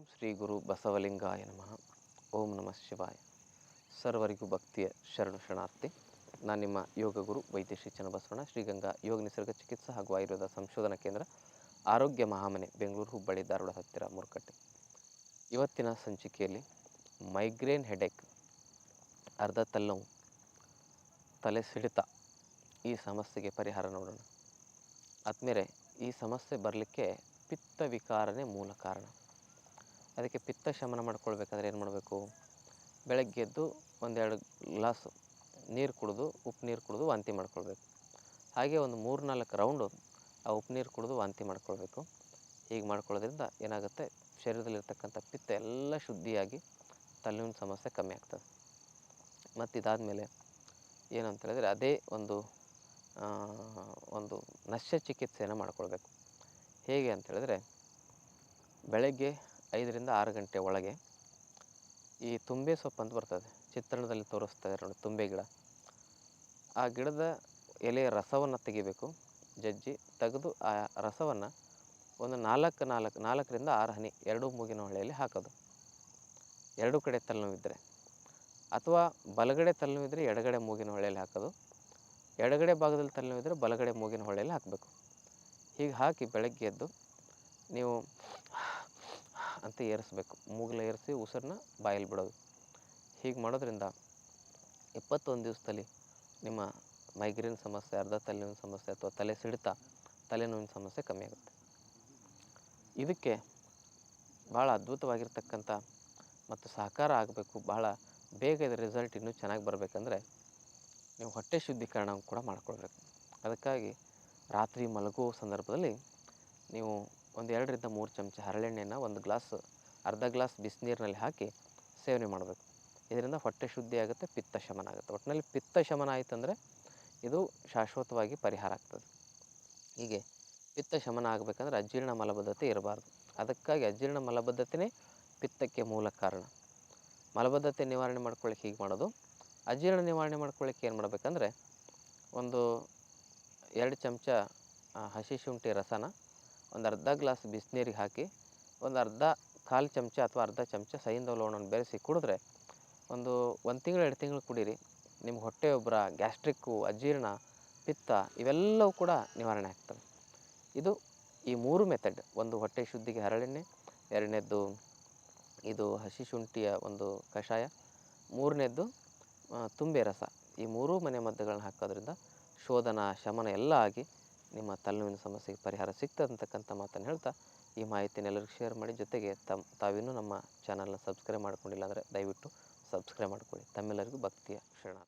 ಓಂ ಶ್ರೀ ಗುರು ಬಸವಲಿಂಗಾಯ ನಮಃ. ಓಂ ನಮಃ ಶಿವಾಯ. ಸರ್ವರಿಗೂ ಭಕ್ತಿಯ ಶರಣು ಶರಣಾರ್ಥಿ. ನಾನು ನಿಮ್ಮ ಯೋಗ ಗುರು ವೈದ್ಯ ಶ್ರೀ ಚನ್ನಬಸವಣ್ಣ ಶ್ರೀಗಂಗಾ ಯೋಗ ನಿಸರ್ಗ ಚಿಕಿತ್ಸಾ ಹಾಗೂ ಆಯುರ್ವೇದ ಸಂಶೋಧನಾ ಕೇಂದ್ರ, ಆರೋಗ್ಯ ಮಹಾಮನೆ, ಬೆಂಗಳೂರು, ಹುಬ್ಬಳ್ಳಿ, ಧಾರವಾಡ, ಹತ್ತಿರ, ಮುರುಕಟ್ಟೆ. ಇವತ್ತಿನ ಸಂಚಿಕೆಯಲ್ಲಿ ಮೈಗ್ರೇನ್ ಹೆಡೇಕ್ ಅರ್ಧ ತಲ್ಲವು ತಲೆ ಸಿಡಿತ ಈ ಸಮಸ್ಯೆಗೆ ಪರಿಹಾರ ನೋಡೋಣ. ಆದಮೇಲೆ ಈ ಸಮಸ್ಯೆ ಬರಲಿಕ್ಕೆ ಪಿತ್ತ ವಿಕಾರನೇ ಮೂಲ ಕಾರಣ. ಅದಕ್ಕೆ ಪಿತ್ತ ಶಮನ ಮಾಡ್ಕೊಳ್ಬೇಕಾದ್ರೆ ಏನು ಮಾಡಬೇಕು? ಬೆಳಗ್ಗೆ ಎದ್ದು ಒಂದೆರಡು ಗ್ಲಾಸು ನೀರು ಕುಡಿದು, ಉಪ್ಪು ನೀರು ಕುಡಿದು ವಾಂತಿ ಮಾಡ್ಕೊಳ್ಬೇಕು. ಹಾಗೆ ಒಂದು ಮೂರು ನಾಲ್ಕು ರೌಂಡು ಆ ಉಪ್ಪು ನೀರು ಕುಡಿದು ವಾಂತಿ ಮಾಡ್ಕೊಳ್ಬೇಕು. ಹೀಗೆ ಮಾಡ್ಕೊಳ್ಳೋದ್ರಿಂದ ಏನಾಗುತ್ತೆ? ಶರೀರದಲ್ಲಿರ್ತಕ್ಕಂಥ ಪಿತ್ತ ಎಲ್ಲ ಶುದ್ಧಿಯಾಗಿ ತಲೆನೋವಿನ ಸಮಸ್ಯೆ ಕಮ್ಮಿ ಆಗ್ತದೆ. ಮತ್ತು ಇದಾದಮೇಲೆ ಏನಂತ ಹೇಳಿದ್ರೆ ಅದೇ ಒಂದು ಒಂದು ನಶ್ಯ ಚಿಕಿತ್ಸೆಯನ್ನು ಮಾಡ್ಕೊಳ್ಬೇಕು. ಹೇಗೆ ಅಂತ ಹೇಳಿದ್ರೆ ಬೆಳಗ್ಗೆ ಐದರಿಂದ ಆರು ಗಂಟೆ ಒಳಗೆ ಈ ತುಂಬೆ ಸೊಪ್ಪು ಅಂತ ಬರ್ತದೆ. ಚಿತ್ರಣದಲ್ಲಿ ತೋರಿಸ್ತಾರೆ ನೋಡಿ ತುಂಬೆ ಗಿಡ. ಆ ಗಿಡದ ಎಲೆಯ ರಸವನ್ನು ತೆಗಿಬೇಕು. ಜಜ್ಜಿ ತೆಗೆದು ಆ ರಸವನ್ನು ಒಂದು ನಾಲ್ಕು ನಾಲ್ಕು ನಾಲ್ಕರಿಂದ ಆರು ಹನಿ ಎರಡು ಮೂಗಿನ ಹೊಳೆಯಲ್ಲಿ ಹಾಕೋದು. ಎರಡೂ ಕಡೆ ತಲೆನೋವಿದ್ದರೆ ಅಥವಾ ಬಲಗಡೆ ತಲೆನೋವಿದ್ದರೆ ಎಡಗಡೆ ಮೂಗಿನ ಹೊಳೆಯಲ್ಲಿ ಹಾಕೋದು. ಎಡಗಡೆ ಭಾಗದಲ್ಲಿ ತಲೆನೋವಿದ್ದರೆ ಬಲಗಡೆ ಮೂಗಿನ ಹೊಳೆಯಲ್ಲಿ ಹಾಕಬೇಕು. ಹೀಗೆ ಹಾಕಿ ಬೆಳಗ್ಗೆ ಎದ್ದು ನೀವು ಅಂತ ಏರಿಸ್ಬೇಕು. ಮೂಗಲ ಏರಿಸಿ ಉಸಿರನ್ನ ಬಾಯಲ್ಲಿ ಬಿಡೋದು. ಹೀಗೆ ಮಾಡೋದ್ರಿಂದ ಇಪ್ಪತ್ತೊಂದು ದಿವಸದಲ್ಲಿ ನಿಮ್ಮ ಮೈಗ್ರೇನ್ ಸಮಸ್ಯೆ, ಅರ್ಧ ತಲೆನೋವಿನ ಸಮಸ್ಯೆ ಅಥವಾ ತಲೆ ಸಿಡಿತ, ತಲೆನೋವಿನ ಸಮಸ್ಯೆ ಕಮ್ಮಿ ಆಗುತ್ತೆ. ಇದಕ್ಕೆ ಭಾಳ ಅದ್ಭುತವಾಗಿರ್ತಕ್ಕಂಥ ಮತ್ತು ಸಹಕಾರ ಆಗಬೇಕು, ಭಾಳ ಬೇಗ ಇದರ ರಿಸಲ್ಟ್ ಇನ್ನೂ ಚೆನ್ನಾಗಿ ಬರಬೇಕಂದ್ರೆ ನೀವು ಹೊಟ್ಟೆ ಶುದ್ಧೀಕರಣ ಕೂಡ ಮಾಡ್ಕೊಳ್ಬೇಕು. ಅದಕ್ಕಾಗಿ ರಾತ್ರಿ ಮಲಗುವ ಸಂದರ್ಭದಲ್ಲಿ ನೀವು ಒಂದು ಎರಡರಿಂದ ಮೂರು ಚಮಚ ಹರಳೆಣ್ಣೆನ ಒಂದು ಗ್ಲಾಸ್, ಅರ್ಧ ಗ್ಲಾಸ್ ಬಿಸಿನೀರಿನಲ್ಲಿ ಹಾಕಿ ಸೇವನೆ ಮಾಡಬೇಕು. ಇದರಿಂದ ಹೊಟ್ಟೆ ಶುದ್ಧಿ ಆಗುತ್ತೆ, ಪಿತ್ತ ಶಮನ ಆಗುತ್ತೆ. ಒಟ್ಟಿನಲ್ಲಿ ಪಿತ್ತ ಶಮನ ಆಯಿತಂದರೆ ಇದು ಶಾಶ್ವತವಾಗಿ ಪರಿಹಾರ ಆಗ್ತದೆ. ಹೀಗೆ ಪಿತ್ತ ಶಮನ ಆಗಬೇಕಂದ್ರೆ ಅಜೀರ್ಣ ಮಲಬದ್ಧತೆ ಇರಬಾರ್ದು. ಅದಕ್ಕಾಗಿ ಅಜೀರ್ಣ ಮಲಬದ್ಧತೆಯೇ ಪಿತ್ತಕ್ಕೆ ಮೂಲ ಕಾರಣ. ಮಲಬದ್ಧತೆ ನಿವಾರಣೆ ಮಾಡ್ಕೊಳ್ಳಿಕ್ಕೆ ಹೀಗೆ ಮಾಡೋದು. ಅಜೀರ್ಣ ನಿವಾರಣೆ ಮಾಡ್ಕೊಳ್ಳಿಕ್ಕೆ ಏನು ಮಾಡಬೇಕಂದ್ರೆ ಒಂದು ಎರಡು ಚಮಚ ಹಸಿ ಶುಂಠಿ ರಸನ ಒಂದು ಅರ್ಧ ಗ್ಲಾಸ್ ಬಿಸಿನೀರಿಗೆ ಹಾಕಿ ಒಂದು ಅರ್ಧ ಕಾಲು ಚಮಚ ಅಥವಾ ಅರ್ಧ ಚಮಚ ಸೈಂಧವ ಲವಣವನ್ನು ಬೆರೆಸಿ ಕುಡಿದ್ರೆ ಒಂದು ಒಂದು ತಿಂಗಳು, ಎರಡು ತಿಂಗಳು ಕುಡೀರಿ. ನಿಮ್ಮ ಹೊಟ್ಟೆ ಉಬ್ಬರ ಗ್ಯಾಸ್ಟ್ರಿಕ್ಕು, ಅಜೀರ್ಣ, ಪಿತ್ತ ಇವೆಲ್ಲವೂ ಕೂಡ ನಿವಾರಣೆ ಆಗ್ತವೆ. ಇದು ಈ ಮೂರು ಮೆಥಡ್ ಒಂದು ಹೊಟ್ಟೆ ಶುದ್ಧಿಗೆ ಹರಳೆಣ್ಣೆ, ಎರಡನೇದ್ದು ಇದು ಹಸಿ ಶುಂಠಿಯ ಒಂದು ಕಷಾಯ, ಮೂರನೇದ್ದು ತುಂಬೆ ರಸ. ಈ ಮೂರೂ ಮನೆ ಮದ್ದುಗಳನ್ನ ಹಾಕೋದ್ರಿಂದ ಶೋಧನ, ಶಮನ ಎಲ್ಲ ಆಗಿ ನಿಮ್ಮ ತಲೆನೋವಿನ ಸಮಸ್ಯೆಗೆ ಪರಿಹಾರ ಸಿಗ್ತದೆ ಅಂತಕ್ಕಂಥ ಮಾತನ್ನು ಹೇಳ್ತಾ ಈ ಮಾಹಿತಿನ ಶೇರ್ ಮಾಡಿ. ಜೊತೆಗೆ ತಮ್ಮ ತಾವಿನ್ನೂ ನಮ್ಮ ಚಾನಲ್ನ ಸಬ್ಸ್ಕ್ರೈಬ್ ಮಾಡ್ಕೊಂಡಿಲ್ಲ ಅಂದರೆ ದಯವಿಟ್ಟು ಸಬ್ಸ್ಕ್ರೈಬ್ ಮಾಡ್ಕೊಳ್ಳಿ. ತಮ್ಮೆಲ್ಲರಿಗೂ ಭಕ್ತಿಯ ಶರಣ